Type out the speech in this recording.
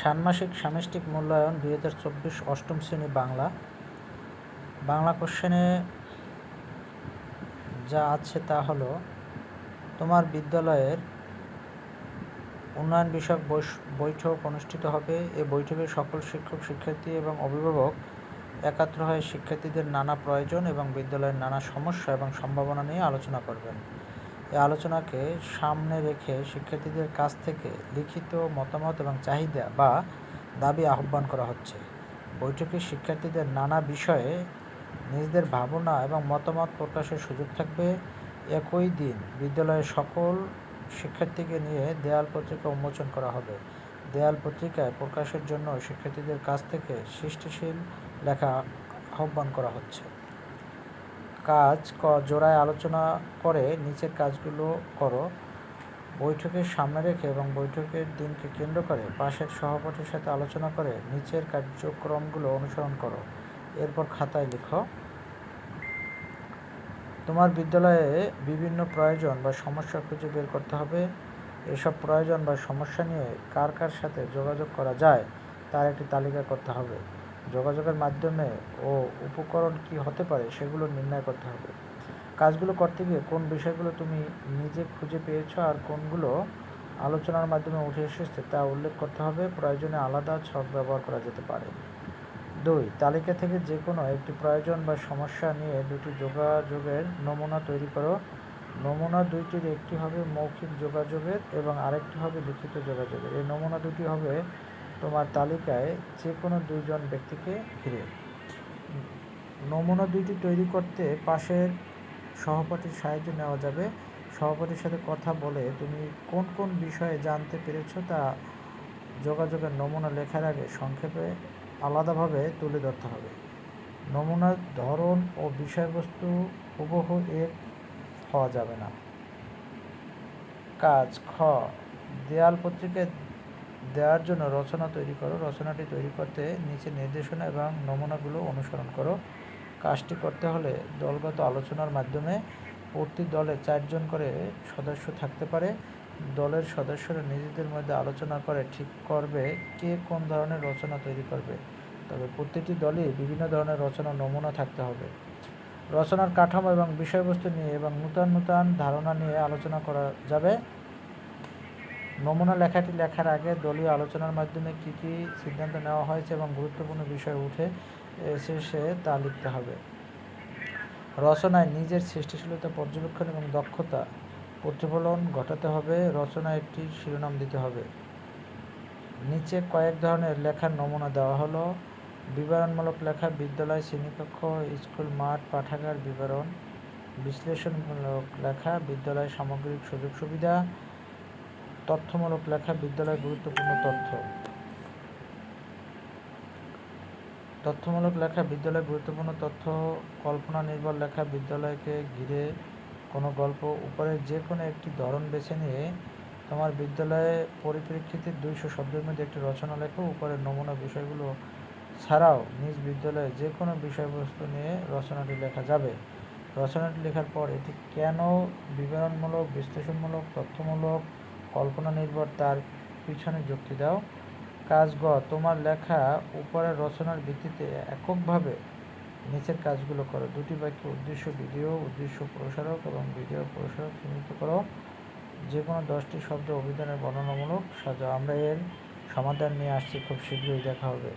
ষান্মাসিক সামষ্টিক মূল্যায়ন দুই হাজার চব্বিশ অষ্টম শ্রেণি বাংলা। বাংলা কোশ্চেনে যা আছে তা হলো, তোমার বিদ্যালয়ের উন্নয়ন বিষয়ক বৈঠক অনুষ্ঠিত হবে। এ বৈঠকে সকল শিক্ষক, শিক্ষার্থী এবং অভিভাবক একাত্র হয়ে শিক্ষার্থীদের নানা প্রয়োজন এবং বিদ্যালয়ের নানা সমস্যা এবং সম্ভাবনা নিয়ে আলোচনা করবেন। এই আলোচনাকে সামনে রেখে শিক্ষার্থীদের কাছ থেকে লিখিত মতামত এবং চাহিদা বা দাবি আহ্বান করা হচ্ছে। বৈঠকে শিক্ষার্থীদের নানা বিষয়ে নিজেদের ভাবনা এবং মতামত প্রকাশের সুযোগ থাকবে। একই দিন বিদ্যালয়ের সকল শিক্ষার্থীকে নিয়ে দেয়াল পত্রিকা উন্মোচন করা হবে। দেয়াল পত্রিকায় প্রকাশের জন্য শিক্ষার্থীদের কাছ থেকে সৃষ্টিশীল লেখা আহ্বান করা হচ্ছে। কাজ ক, জোড়ায় আলোচনা করে নিচের কাজগুলো করো। বৈঠকের সামনে রেখে এবং বৈঠকের দিনকে কেন্দ্র করে পাশের সভাপতির সাথে আলোচনা করে নিচের কার্যক্রমগুলো অনুসরণ করো। এরপর খাতায় লিখো। তোমার বিদ্যালয়ে বিভিন্ন প্রয়োজন বা সমস্যা খুঁজে বের করতে হবে। এসব প্রয়োজন বা সমস্যা নিয়ে কার কার সাথে যোগাযোগ করা যায়, তার একটি তালিকা করতে হবে। যোগাযোগের মাধ্যমে ও উপকরণ কি হতে পারে সেগুলো নির্ণয় করতে হবে। কাজগুলো করতে গিয়ে কোন বিষয়গুলো তুমি নিজে খুঁজে পেয়েছ আর কোনগুলো আলোচনার মাধ্যমে উঠে এসেছে তা উল্লেখ করতে হবে। প্রয়োজনে আলাদা ছক ব্যবহার করা যেতে পারে। দুই, তালিকা থেকে যে কোনো একটি প্রয়োজন বা সমস্যা নিয়ে দুটি যোগাযোগের নমুনা তৈরি করো। নমুনা দুইটির একটি হবে মৌখিক যোগাযোগের এবং আরেকটি হবে লিখিত যোগাযোগের। এই নমুনা দুটি হবে তোমার তালিকায় যে কোনো দুইজন ব্যক্তিকে ঘিরে। নমুনা দুইটি তৈরি করতে পাশের সহপাঠীর সাহায্য নেওয়া যাবে। সভাপতির সাথে কথা বলে তুমি কোন কোন বিষয়ে জানতে পেরেছ তা যোগাযোগের নমুনা লেখার আগে সংক্ষেপে আলাদাভাবে তুলে ধরতে হবে। নমুনার ধরন ও বিষয়বস্তু হুবহু এক হওয়া যাবে না। কাজ খ, দেয়াল পত্রিকায় দেওয়ার জন্য রচনা তৈরি করো, রচনাটি তৈরি করতে নিচে নির্দেশনা এবং নমুনাগুলো অনুসরণ করো। কাজটি করতে হলে দলগত আলোচনার মাধ্যমে প্রতি দলে চারজন করে সদস্য থাকতে পারে। দলের সদস্যরা নিজেদের মধ্যে আলোচনা করে ঠিক করবে কে কোন ধরনের রচনা তৈরি করবে। তবে প্রতিটি দলই বিভিন্ন ধরনের রচনা নমুনা থাকতে হবে। রচনার কাঠামো এবং বিষয়বস্তু নিয়ে এবং নূতন নূতন ধারণা নিয়ে আলোচনা করা যাবে। নমুনা লেখাটি লেখার আগে দলীয় আলোচনার মাধ্যমে কী কী সিদ্ধান্ত নেওয়া হয়েছে এবং গুরুত্বপূর্ণ বিষয় উঠে এসে তা লিখতে হবে। রচনায় নিজের সৃষ্টিশীলতা, পর্যবেক্ষণ এবং দক্ষতা, প্রতিফলন ঘটাতে হবে। রচনায় একটি শিরোনাম দিতে হবে। নিচে কয়েক ধরনের লেখার নমুনা দেওয়া হলো। বিবরণমূলক লেখা, বিদ্যালয়, শ্রেণীকক্ষ, স্কুল, মাঠ, পাঠাগার, বিবরণ, বিশ্লেষণমূলক লেখা, বিদ্যালয় সামগ্রিক সুযোগ সুবিধা তথ্যমূলক লেখা বিদ্যালয় গুরুত্বপূর্ণ তথ্য। তথ্যমূলক লেখা বিদ্যালয় গুরুত্বপূর্ণ তথ্য কল্পনা নির্ভর লেখা বিদ্যালয়কে ঘিরে কোনো গল্প উপরের যে কোনো একটি ধরন বেছে নিয়ে তোমার বিদ্যালয়ে পরিপ্রেক্ষিতে দুইশো শব্দের মধ্যে একটি রচনা লেখো, উপরের নমুনা বিষয়গুলো ছাড়াও নিজ বিদ্যালয়ে যে কোনো বিষয়বস্তু নিয়ে রচনাটি লেখা যাবে। রচনাটি লেখার পর এটি কেন বিবরণমূলক, বিশ্লেষণমূলক, তথ্যমূলক কল্পনা নির্ভর তার পিছনে যুক্তি দাও। কাজ গ, তোমার লেখা উপরের রচনার ভিত্তিতে এককভাবে নিচের কাজগুলো করো। দুটি বাক্য উদ্দেশ্য, ভিডিও, উদ্দেশ্য প্রসারক এবং ভিডিও প্রসারক চিহ্নিত করো। যে কোনো দশটি শব্দ অভিধানের বর্ণনামূলক সাজা আমরা এর সমাধান নিয়ে আসছি। খুব শীঘ্রই দেখা হবে।